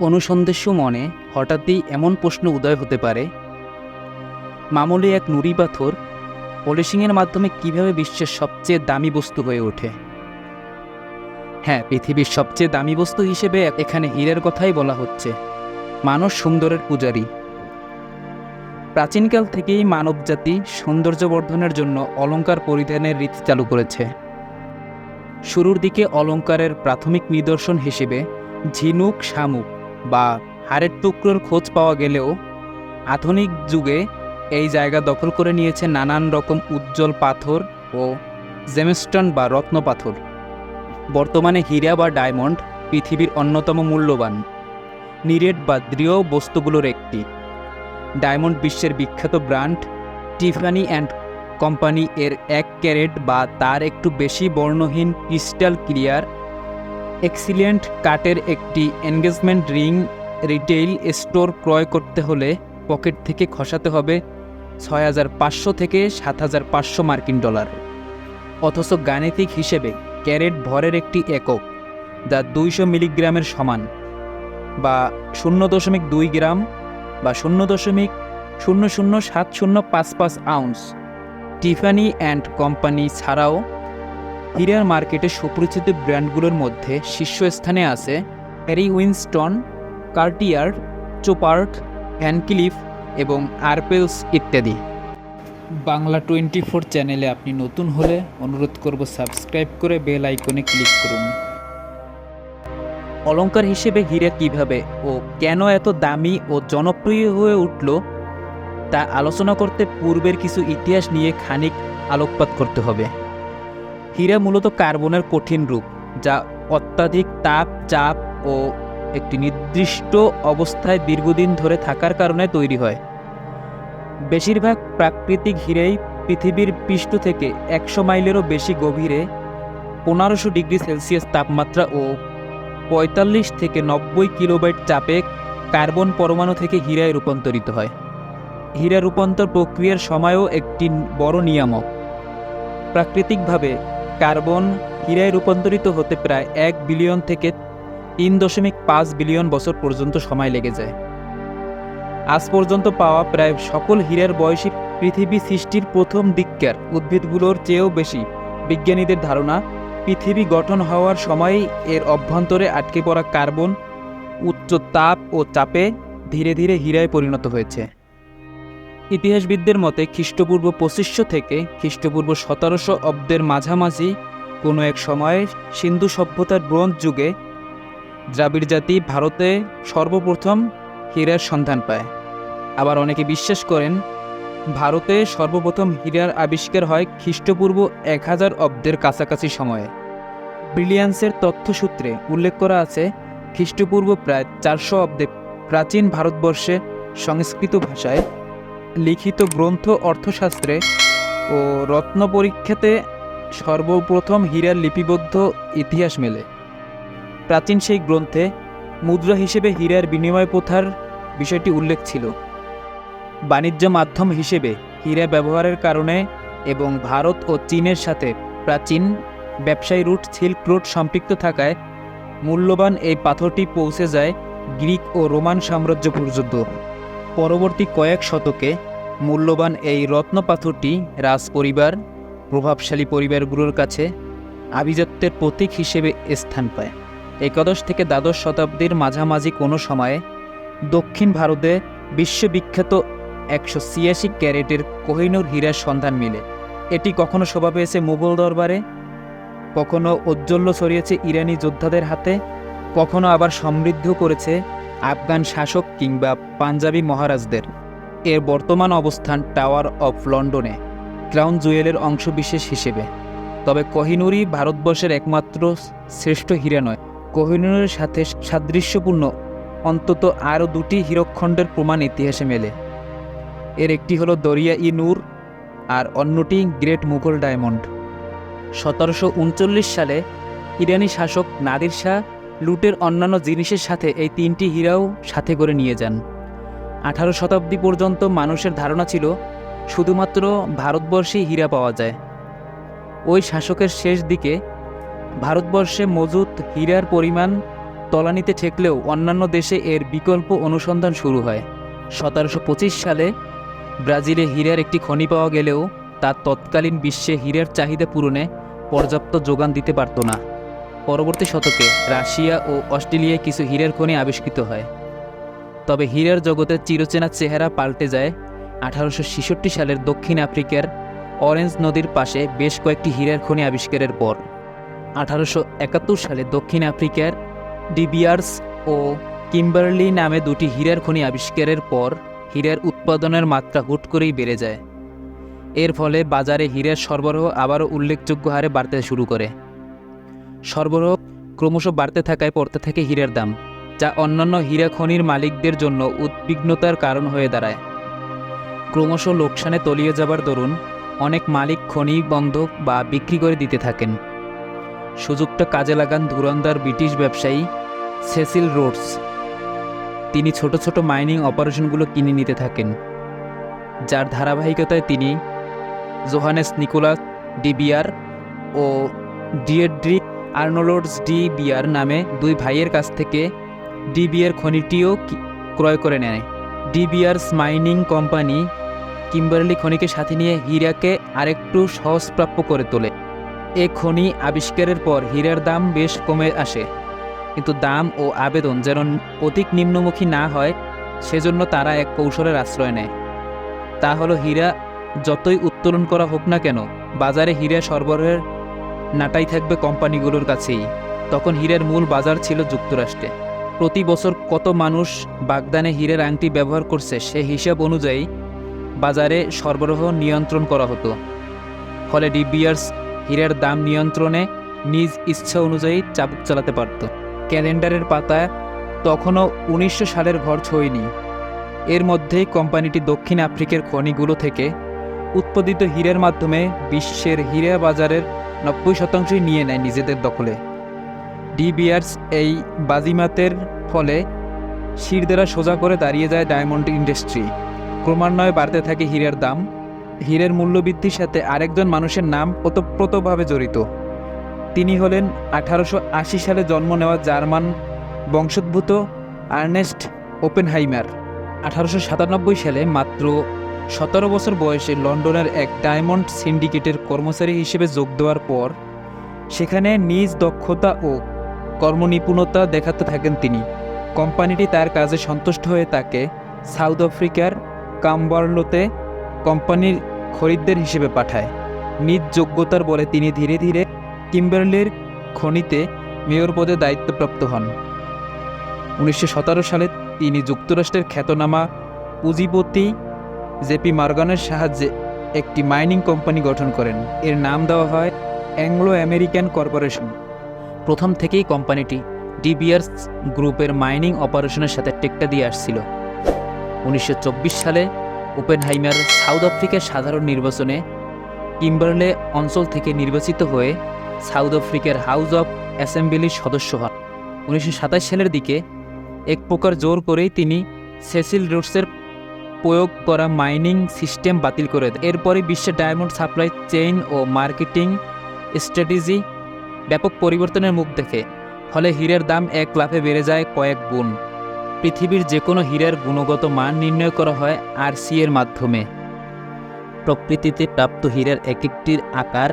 অনুসন্দেশ্য মনে হঠাৎই এমন প্রশ্ন উদয় হতে পারে। মামুলি এক নুড়ি পাথর পলিশিংয়ের মাধ্যমে কীভাবে বিশ্বের সবচেয়ে দামি বস্তু হয়ে ওঠে? হ্যাঁ পৃথিবীর সবচেয়ে দামি বস্তু হিসেবে এখানে হীরের কথাই বলা হচ্ছে মানুষ সুন্দরের পূজারী। প্রাচীনকাল থেকেই মানবজাতি সৌন্দর্য বর্ধনের জন্য অলঙ্কার পরিধানের রীতি চালু করেছে। শুরুর দিকে অলঙ্কারের প্রাথমিক নিদর্শন হিসেবে ঝিনুক, শামুক বা হাড়ের টুকরোর খোঁজ পাওয়া গেলেও আধুনিক যুগে এই জায়গা দখল করে নিয়েছে নানান রকম উজ্জ্বল পাথর ও জেমস্টন বা রত্ন পাথর। বর্তমানে হীরা বা ডায়মন্ড পৃথিবীর অন্যতম মূল্যবান, নিরেট বা দৃঢ় বস্তুগুলোর একটি। ডায়মন্ড বিশ্বের বিখ্যাত ব্র্যান্ড টিফানি অ্যান্ড কোম্পানি এর এক ক্যারেট বা তার একটু বেশি বর্ণহীন ক্রিস্টাল ক্লিয়ার এক্সিলেন্ট কাটের একটি এনগেজমেন্ট রিং রিটেইল স্টোর ক্রয় করতে হলে পকেট থেকে খসাতে হবে ছয় হাজার পাঁচশো থেকে সাত হাজার পাঁচশো মার্কিন ডলার। অথচ গাণিতিক হিসেবে ক্যারেট ভরের একটি একক যা দুইশো মিলিগ্রামের সমান বা শূন্য দশমিক দুই গ্রাম বা শূন্য দশমিক শূন্য শূন্য সাত শূন্য পাঁচ পাঁচ আউন্স। টিফানি অ্যান্ড কোম্পানি ছাড়াও হীরার মার্কেটে সুপরিচিত ব্র্যান্ডগুলোর মধ্যে শীর্ষস্থানে আছে Harry Winston, Cartier Chopard Van Cleef এবং আরপেলস ইত্যাদি। বাংলা টোয়েন্টি ফোর চ্যানেলে আপনি নতুন হলে অনুরোধ করব সাবস্ক্রাইব করে বেল আইকনে ক্লিক করুন। অলঙ্কার হিসেবে হীরা কীভাবে ও কেন এত দামি ও জনপ্রিয় হয়ে উঠল তা আলোচনা করতে পূর্বের কিছু ইতিহাস নিয়ে খানিক আলোকপাত করতে হবে। হীরা মূলত কার্বনের কঠিন রূপ, যা অত্যাধিক তাপ, চাপ ও একটি নির্দিষ্ট অবস্থায় দীর্ঘদিন ধরে থাকার কারণে তৈরি হয়। বেশিরভাগ প্রাকৃতিক হীরেই পৃথিবীর পৃষ্ঠ থেকে একশো মাইলেরও বেশি গভীরে পনেরোশো ডিগ্রি সেলসিয়াস তাপমাত্রা ও পঁয়তাল্লিশ থেকে নব্বই কিলোবাইট চাপে কার্বন পরমাণু থেকে হীরায় রূপান্তরিত হয়। হীরা রূপান্তর প্রক্রিয়ার সময়ও একটি বড় নিয়ামক। প্রাকৃতিকভাবে কার্বন হীরায় রূপান্তরিত হতে প্রায় এক বিলিয়ন থেকে তিন দশমিক পাঁচ বিলিয়ন বছর পর্যন্ত সময় লেগে যায়। আজ পর্যন্ত পাওয়া প্রায় সকল হীরার বয়সী পৃথিবী সৃষ্টির প্রথম দিককার উদ্ভিদগুলোর চেয়েও বেশি। বিজ্ঞানীদের ধারণা, পৃথিবী গঠন হওয়ার সময়ই এর অভ্যন্তরে আটকে পড়া কার্বন উচ্চ তাপ ও চাপে ধীরে ধীরে হীরায় পরিণত হয়েছে। ইতিহাসবিদদের মতে খ্রিস্টপূর্ব পঁচিশশো থেকে খ্রিস্টপূর্ব সতেরোশো অব্দের মাঝামাঝি কোনো এক সময়ে সিন্ধু সভ্যতার ব্রোঞ্জ যুগে দ্রাবিড় জাতি ভারতে সর্বপ্রথম হীরার সন্ধান পায়। আবার অনেকে বিশ্বাস করেন ভারতে সর্বপ্রথম হীরার আবিষ্কার হয় খ্রিস্টপূর্ব এক হাজার অব্দের কাছাকাছি সময়ে। ব্রিলিয়ান্সের তথ্যসূত্রে উল্লেখ করা আছে, খ্রিস্টপূর্ব প্রায় চারশো অব্দে প্রাচীন ভারতবর্ষে সংস্কৃত ভাষায় লিখিত গ্রন্থ অর্থশাস্ত্রে ও রত্ন পরীক্ষাতে সর্বপ্রথম হীরার লিপিবদ্ধ ইতিহাস মেলে। প্রাচীন সেই গ্রন্থে মুদ্রা হিসেবে হীরার বিনিময় প্রথার বিষয়টি উল্লেখ ছিল। বাণিজ্য মাধ্যম হিসেবে হীরা ব্যবহারের কারণে এবং ভারত ও চীনের সাথে প্রাচীন ব্যবসায়ী রুট সিল্ক রুট সম্পৃক্ত থাকায় মূল্যবান এই পাথরটি পৌঁছে যায় গ্রিক ও রোমান সাম্রাজ্য পর্যন্ত। পরবর্তী কয়েক শতকে মূল্যবান এই রত্ন পাথরটি রাজ পরিবার প্রভাবশালী পরিবারগুলোর কাছে আভিজাত্যের প্রতীক হিসেবে স্থান পায়। একাদশ থেকে দ্বাদশ শতাব্দীর মাঝামাঝি কোনো সময়ে দক্ষিণ ভারতে বিশ্ববিখ্যাত একশো ছিয়াশি ক্যারেটের কোহিনুর হীরার সন্ধান মিলে। এটি কখনো শোভা পেয়েছে মুঘল দরবারে, কখনো ঔজ্জ্বল্য ছড়িয়েছে ইরানি যোদ্ধাদের হাতে, কখনো আবার সমৃদ্ধ করেছে আফগান শাসক কিংবা পাঞ্জাবি মহারাজদের। এর বর্তমান অবস্থান টাওয়ার অফ লন্ডনে, ক্রাউন জুয়েলের অংশবিশেষ হিসেবে। তবে কোহিনুরই ভারতবর্ষের একমাত্র শ্রেষ্ঠ হীরা নয় কোহিনুরের সাথে সাদৃশ্যপূর্ণ, অন্তত আরও দুটি হীরকখণ্ডের প্রমাণ ইতিহাসে মেলে। এর একটি হলো দরিয়া ই নূর আর অন্যটি গ্রেট মুঘল ডায়মন্ড। সতেরোশো উনচল্লিশ সালে ইরানি শাসক নাদির শাহ লুটের অন্যান্য জিনিসের সাথে এই তিনটি হীরাও সাথে করে নিয়ে যান। আঠারো শতাব্দী পর্যন্ত মানুষের ধারণা ছিল, শুধুমাত্র ভারতবর্ষেই হীরা পাওয়া যায়। ওই শাসকের শেষ দিকে ভারতবর্ষে মজুদ হীরার পরিমাণ তলানিতে ঠেকলেও অন্যান্য দেশে এর বিকল্প অনুসন্ধান শুরু হয়। সতেরোশো পঁচিশ সালে ব্রাজিলে হীরার একটি খনি পাওয়া গেলেও তার তৎকালীন বিশ্বে হীরার চাহিদা পূরণে পর্যাপ্ত যোগান দিতে পারত না। পরবর্তী শতকে রাশিয়া ও অস্ট্রেলিয়ায় কিছু হীরার খনি আবিষ্কৃত হয়। তবে হীরার জগতের চিরচেনা চেহারা পাল্টে যায়। আঠারোশো ছেষট্টি সালের দক্ষিণ আফ্রিকার অরেঞ্জ নদীর পাশে বেশ কয়েকটি হীরার খনি আবিষ্কারের পর। আঠারোশো একাত্তর সালে দক্ষিণ আফ্রিকার ডিবিয়ার্স ও কিম্বার্লি নামে দুটি হীরার খনি আবিষ্কারের পর হীরার উৎপাদনের মাত্রা হুট করেই বেড়ে যায়। এর ফলে বাজারে হীরার সরবরাহ আবারও উল্লেখযোগ্য হারে বাড়তে শুরু করে। সরবরাহ ক্রমশ বাড়তে থাকায় পড়তে থাকে হীরার দাম, যা অন্যান্য হীরা খনির মালিকদের জন্য উদ্বিগ্নতার কারণ হয়ে দাঁড়ায়। ক্রমশ লোকসানে তলিয়ে যাবার দরুন অনেক মালিক খনি বন্ধ বা বিক্রি করে দিতে থাকেন। সুযোগটা কাজে লাগান ধুরন্ধার ব্রিটিশ ব্যবসায়ী সেসিল রোডস। তিনি ছোট ছোট মাইনিং অপারেশনগুলো কিনে নিতে থাকেন, যার ধারাবাহিকতায় তিনি জোহানেস নিকোলাস ডিবিয়ার ও ডিয়েড্রিক আর্নোলোডস ডি বিয়ার নামে দুই ভাইয়ের কাছ থেকে ডিবিয়ার খনিটিও ক্রয় করে নেয়। De Beers mining company Kimberley খনিকে সাথে নিয়ে হীরাকে আরেকটু সহজপ্রাপ্য করে তোলে। এ খনি আবিষ্কারের পর হীরার দাম বেশ কমে আসে, কিন্তু দাম ও আবেদন যেন অধিক নিম্নমুখী না হয়, সেজন্য তারা এক কৌশলের আশ্রয় নেয়। তা হলো হীরা যতই উত্তোলন করা হোক না কেন, বাজারে হীরা সরবরাহের নাটাই থাকবে কোম্পানিগুলোর কাছেই। তখন হীরের মূল বাজার ছিল যুক্তরাষ্ট্রে। প্রতি বছর কত মানুষ বাগদানে হীরের আংটি ব্যবহার করছে সে হিসাব অনুযায়ী বাজারে সরবরাহ নিয়ন্ত্রণ করা হতো। ফলে ডিবিয়ার্স হীরের দাম নিয়ন্ত্রণে নিজ ইচ্ছা অনুযায়ী চাবুক চালাতে পারত। ক্যালেন্ডারের পাতায় তখনও উনিশশো সালের ঘর ছয়নি। এর মধ্যেই কোম্পানিটি দক্ষিণ আফ্রিকার খনিগুলো থেকে উৎপাদিত হীরের মাধ্যমে বিশ্বের হীরা বাজারের নব্বই শতাংশই নিয়ে নেয় নিজেদের দখলে। ডিবিয়ার্স এই বাজিমাতের ফলে শিরদেরা সোজা করে দাঁড়িয়ে যায় ডায়মন্ড ইন্ডাস্ট্রি। ক্রমান্বয়ে বাড়তে থাকে হীরের দাম। হীরের মূল্যবৃদ্ধির সাথে আরেকজন মানুষের নাম ওতপ্রোতভাবে জড়িত। তিনি হলেন আঠারোশো আশি সালে জন্ম নেওয়া জার্মান বংশোদ্ভূত আর্নেস্ট ওপেনহাইমার। আঠারোশো সাতানব্বই সালে মাত্র সতেরো বছর বয়সে লন্ডনের এক ডায়মন্ড সিন্ডিকেটের কর্মচারী হিসেবে যোগ দেওয়ার পর সেখানে নিজ দক্ষতা ও কর্মনিপুণতা দেখাতে থাকেন তিনি। কোম্পানিটি তার কাজে সন্তুষ্ট হয়ে তাকে সাউথ আফ্রিকার কাম্বার্লোতে কোম্পানির খরিদ্দের হিসেবে পাঠায়। নিজ যোগ্যতার বলে তিনি ধীরে ধীরে কিম্বার্লির খনিতে মেয়র পদে দায়িত্বপ্রাপ্ত হন। উনিশশো সতেরো সালে তিনি যুক্তরাষ্ট্রের খ্যাতনামা পুঁজিপতি জেপি মার্গানের সাহায্যে একটি মাইনিং কোম্পানি গঠন করেন। এর নাম দেওয়া হয় অ্যাংলো আমেরিকান কর্পোরেশন। প্রথম থেকেই কোম্পানিটি ডিবিয়ার্স গ্রুপের মাইনিং অপারেশনের সাথে টেক্কা দিয়ে আসছিল। উনিশশো চব্বিশ সালে ওপেনহাইমার সাউথ আফ্রিকার সাধারণ নির্বাচনে কিম্বারলে অঞ্চল থেকে নির্বাচিত হয়ে সাউথ আফ্রিকার হাউস অব অ্যাসেম্বলির সদস্য হন। উনিশশো সাতাশ সালের দিকে এক প্রকার জোর করেই তিনি সেসিল রোডসের প্রয়োগ করা মাইনিং সিস্টেম বাতিল করে দেয়। এরপরে বিশ্বের ডায়মন্ড সাপ্লাই চেইন ও মার্কেটিং স্ট্র্যাটেজি ব্যাপক পরিবর্তনের মুখ দেখে। ফলে হীরের দাম এক লাফে বেড়ে যায় কয়েক গুণ। পৃথিবীর যে কোনো হীরের গুণগত মান নির্ণয় করা হয় আর সি এর মাধ্যমে। প্রকৃতিতে প্রাপ্ত হীরের এক একটির আকার,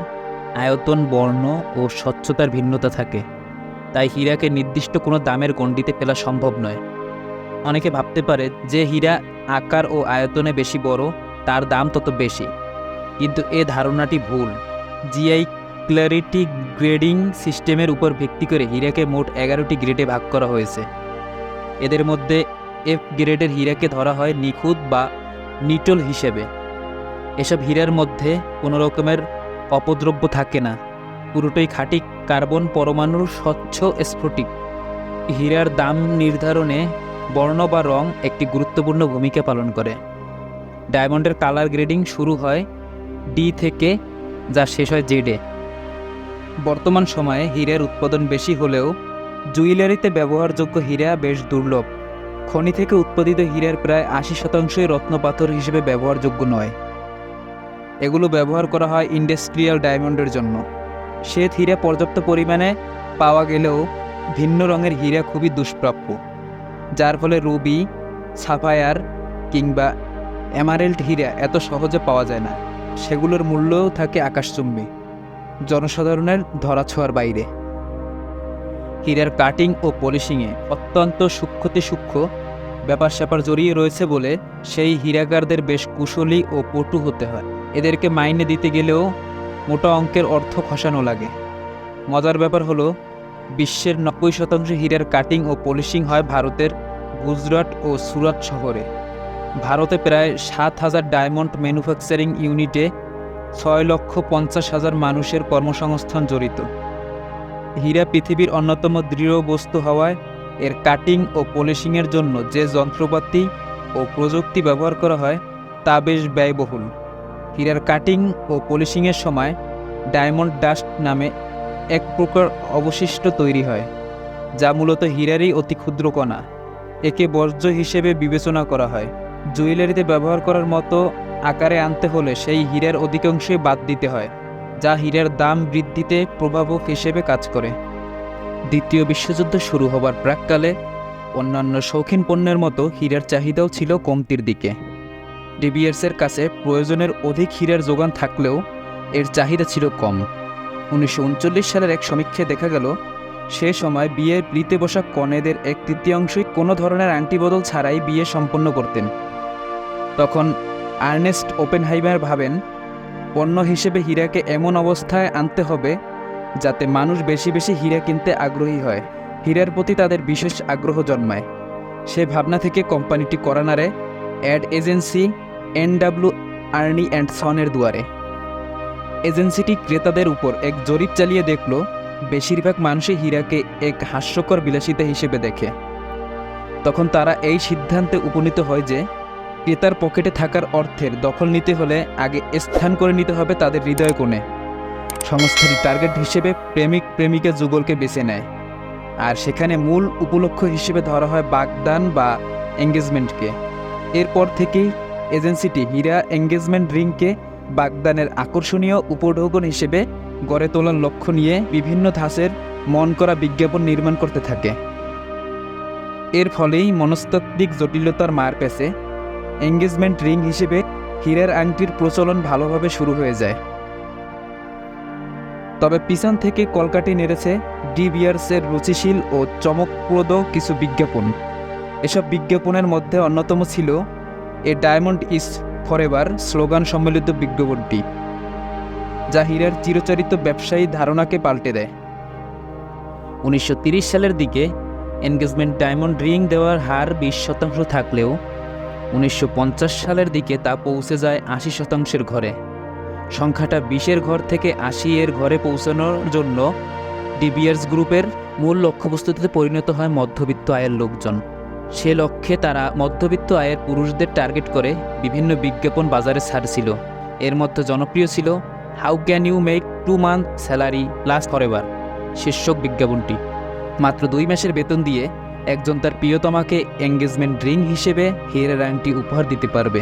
আয়তন, বর্ণ ও স্বচ্ছতার ভিন্নতা থাকে। তাই হীরাকে নির্দিষ্ট কোনো দামের গণ্ডিতে ফেলা সম্ভব নয়। অনেকে ভাবতে পারে যে হীরা আকার ও আয়তনে বেশি বড়, তার দাম তত বেশি। কিন্তু এ ধারণাটি ভুল। জিআই ক্ল্যারিটি গ্রেডিং সিস্টেমের উপর ভিত্তি করে হীরাকে মোট এগারোটি গ্রেডে ভাগ করা হয়েছে। এদের মধ্যে এফ গ্রেডের হীরাকে ধরা হয় নিখুঁত বা নিটল হিসেবে। এসব হীরার মধ্যে কোনো রকমের অপদ্রব্য থাকে না। পুরোটাই খাঁটি কার্বন পরমাণুর স্বচ্ছ স্ফটিক। হীরার দাম নির্ধারণে বর্ণ বা রং একটি গুরুত্বপূর্ণ ভূমিকা পালন করে। ডায়মন্ডের কালার গ্রেডিং শুরু হয় ডি থেকে, যা শেষ হয় জেডে। বর্তমান সময়ে হীরের উৎপাদন বেশি হলেও জুয়েলারিতে ব্যবহারযোগ্য হীরা বেশ দুর্লভ। খনি থেকে উৎপাদিত হীরের প্রায় আশি শতাংশই রত্নপাথর হিসেবে ব্যবহারযোগ্য নয়। এগুলো ব্যবহার করা হয় ইন্ডাস্ট্রিয়াল ডায়মন্ডের জন্য। শ্বেত হীরা পর্যাপ্ত পরিমাণে পাওয়া গেলেও ভিন্ন রঙের হীরা খুবই দুষ্প্রাপ্য। যার ফলে রুবি, সাফায়ার কিংবা এমারেল্ড হীরা এত সহজে পাওয়া যায় না। সেগুলোর মূল্যও থাকে আকাশচুম্বী, জনসাধারণের ধরাছোঁয়ার বাইরে। হীরার কাটিং ও পলিশিংয়ে অত্যন্ত সূক্ষ্মতে সূক্ষ্ম ব্যাপার স্যাপার জড়িয়ে রয়েছে বলে সেই হীরাকারদের বেশ কুশলী ও পটু হতে হয়। এদেরকে মাইনে দিতে গেলেও মোটা অঙ্কের অর্থ খসানো লাগে। মজার ব্যাপার হলো বিশ্বের নব্বই শতাংশ হীরার কাটিং ও পলিশিং হয় ভারতের গুজরাট ও সুরাট শহরে। ভারতে প্রায় সাত হাজার ডায়মন্ড ম্যানুফ্যাকচারিং ইউনিটে ছয় লক্ষ পঞ্চাশ হাজার মানুষের কর্মসংস্থান জড়িত। হীরা পৃথিবীর অন্যতম দৃঢ় বস্তু হওয়ায় এর কাটিং ও পলিশিংয়ের জন্য যে যন্ত্রপাতি ও প্রযুক্তি ব্যবহার করা হয়, তা বেশ ব্যয়বহুল। হীরার কাটিং ও পলিশিংয়ের সময় ডায়মন্ড ডাস্ট নামে এক প্রকার অবশিষ্ট তৈরি হয়, যা মূলত হীরারই অতি ক্ষুদ্র কণা। একে বর্জ্য হিসেবে বিবেচনা করা হয়। জুয়েলারিতে ব্যবহার করার মতো আকারে আনতে হলে সেই হীরার অধিকাংশই বাদ দিতে হয়, যা হীরার দাম বৃদ্ধিতে প্রভাবক হিসেবে কাজ করে। দ্বিতীয় বিশ্বযুদ্ধ শুরু হবার প্রাককালে অন্যান্য শৌখিন পণ্যের মতো হীরার চাহিদাও ছিল কমতির দিকে। ডিবিএসের কাছে প্রয়োজনের অধিক হীরার যোগান থাকলেও এর চাহিদা ছিল কম। উনিশশো উনচল্লিশ সালের এক সমীক্ষায় দেখা গেল, সে সময় বিয়ের প্রীতে বসা কনেদের এক তৃতীয়াংশই কোনো ধরনের আংটিবদল ছাড়াই বিয়ে সম্পন্ন করতেন। তখন আর্নেস্ট ওপেনহাইমার ভাবেন, পণ্য হিসেবে হীরাকে এমন অবস্থায় আনতে হবে যাতে মানুষ বেশি বেশি হীরা কিনতে আগ্রহী হয়। হীরার প্রতি তাদের বিশেষ আগ্রহ জন্মায়। সে ভাবনা থেকে কোম্পানিটি করানারে, ad agency, NW, Ayer and সনের দুয়ারে। এজেন্সিটি ক্রেতাদের উপর এক জরিপ চালিয়ে দেখল, বেশিরভাগ মানুষই হীরাকে এক হাস্যকর বিলাসিতা হিসেবে দেখে। তখন তারা এই সিদ্ধান্তে উপনীত হয় যে, ক্রেতার পকেটে থাকার অর্থের দখল নিতে হলে আগে স্থান করে নিতে হবে তাদের হৃদয় কোণে। সংস্থাটি টার্গেট হিসেবে প্রেমিক প্রেমিকা যুগলকে বেছে নেয়। আর সেখানে মূল উপলক্ষ্য হিসেবে ধরা হয় বাগদান বা এঙ্গেজমেন্টকে। এরপর থেকেই এজেন্সিটি হীরা এঙ্গেজমেন্ট রিংকে বাগদানের আকর্ষণীয় উপঢৌকন হিসেবে গড়ে তোলার লক্ষ্য নিয়ে বিভিন্ন ধাঁচের মন করা বিজ্ঞাপন নির্মাণ করতে থাকে। এর ফলেই মনস্তাত্ত্বিক জটিলতার মার পেছে। এঙ্গেজমেন্ট রিং হিসেবে হীরের আংটির প্রচলন ভালোভাবে শুরু হয়ে যায়। তবে পিছন থেকে কলকাটি নেড়েছে ডিবিয়ার্সের রুচিশীল ও চমকপ্রদ কিছু বিজ্ঞাপন। এসব বিজ্ঞাপনের মধ্যে অন্যতম ছিল a diamond is forever slogan সম্মিলিত বিজ্ঞাপনটি। যা হীরার চিরচরিত ব্যবসায়ী ধারণাকে পাল্টে দেয়। উনিশশো সালের দিকে এনগেজমেন্ট ডায়মন্ড রিং দেওয়ার হার বিশ শতাংশ থাকলেও উনিশশো পঞ্চাশ সালের দিকে তা পৌঁছে যায় আশি শতাংশের ঘরে। সংখ্যাটা বিশের ঘর থেকে আশি এর ঘরে পৌঁছানোর জন্য ডিবিয়ার্স গ্রুপের মূল লক্ষ্যবস্তুতে পরিণত হয় মধ্যবিত্ত আয়ের লোকজন। সে লক্ষ্যে তারা মধ্যবিত্ত আয়ের পুরুষদের টার্গেট করে বিভিন্ন বিজ্ঞাপন বাজারে ছাড়ছিল। এর মধ্যে জনপ্রিয় ছিল how can you make two month salary plus forever শীর্ষক বিজ্ঞাপনটি। মাত্র দুই মাসের বেতন দিয়ে একজন তার প্রিয়তমাকে এঙ্গেজমেন্ট রিং হিসেবে হীরের আংটি উপহার দিতে পারবে।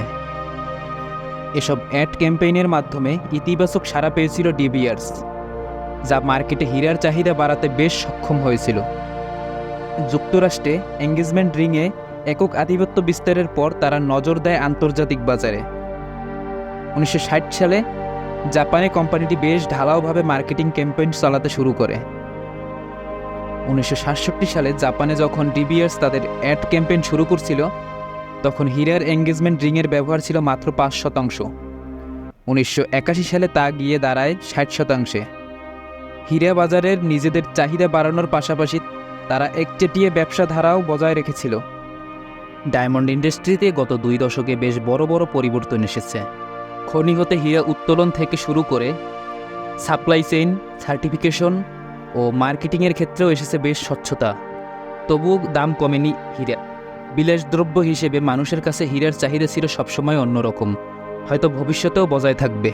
এসব অ্যাড ক্যাম্পেইনের মাধ্যমে ইতিবাচক সাড়া পেয়েছিল ডিবিয়ার্স যা মার্কেটে হীরার চাহিদা বাড়াতে বেশ সক্ষম হয়েছিল। যুক্তরাষ্ট্রে এঙ্গেজমেন্ট রিংয়ে একক আধিপত্য বিস্তারের পর তারা নজর দেয় আন্তর্জাতিক বাজারে। উনিশশো সালে জাপানে কোম্পানিটি বেশ ঢালাওভাবে মার্কেটিং ক্যাম্পেইন চালাতে শুরু করে। উনিশশো সালে জাপানে যখন ডিবিএস তাদের অ্যাড ক্যাম্পেইন শুরু করছিল, তখন হীরার এঙ্গেজমেন্ট রিংয়ের ব্যবহার ছিল মাত্র পাঁচ শতাংশ। উনিশশো একাশি সালে তা গিয়ে দাঁড়ায় ষাট শতাংশে। হীরা বাজারের নিজেদের চাহিদা বাড়ানোর পাশাপাশি তারা একচেটিয়ে ব্যবসা ধারাও বজায় রেখেছিল। ডায়মন্ড ইন্ডাস্ট্রিতে গত দুই দশকে বেশ বড় বড় পরিবর্তন এসেছে। খনি হতে হীরা উত্তোলন থেকে শুরু করে সাপ্লাই চেইন, সার্টিফিকেশন ও মার্কেটিংয়ের ক্ষেত্রেও এসেছে বেশ স্বচ্ছতা। তবুও দাম কমেনি হীরা। বিলাসদ্রব্য হিসেবে মানুষের কাছে হীরার চাহিদা ছিল সবসময় অন্যরকম। হয়তো ভবিষ্যতেও বজায় থাকবে।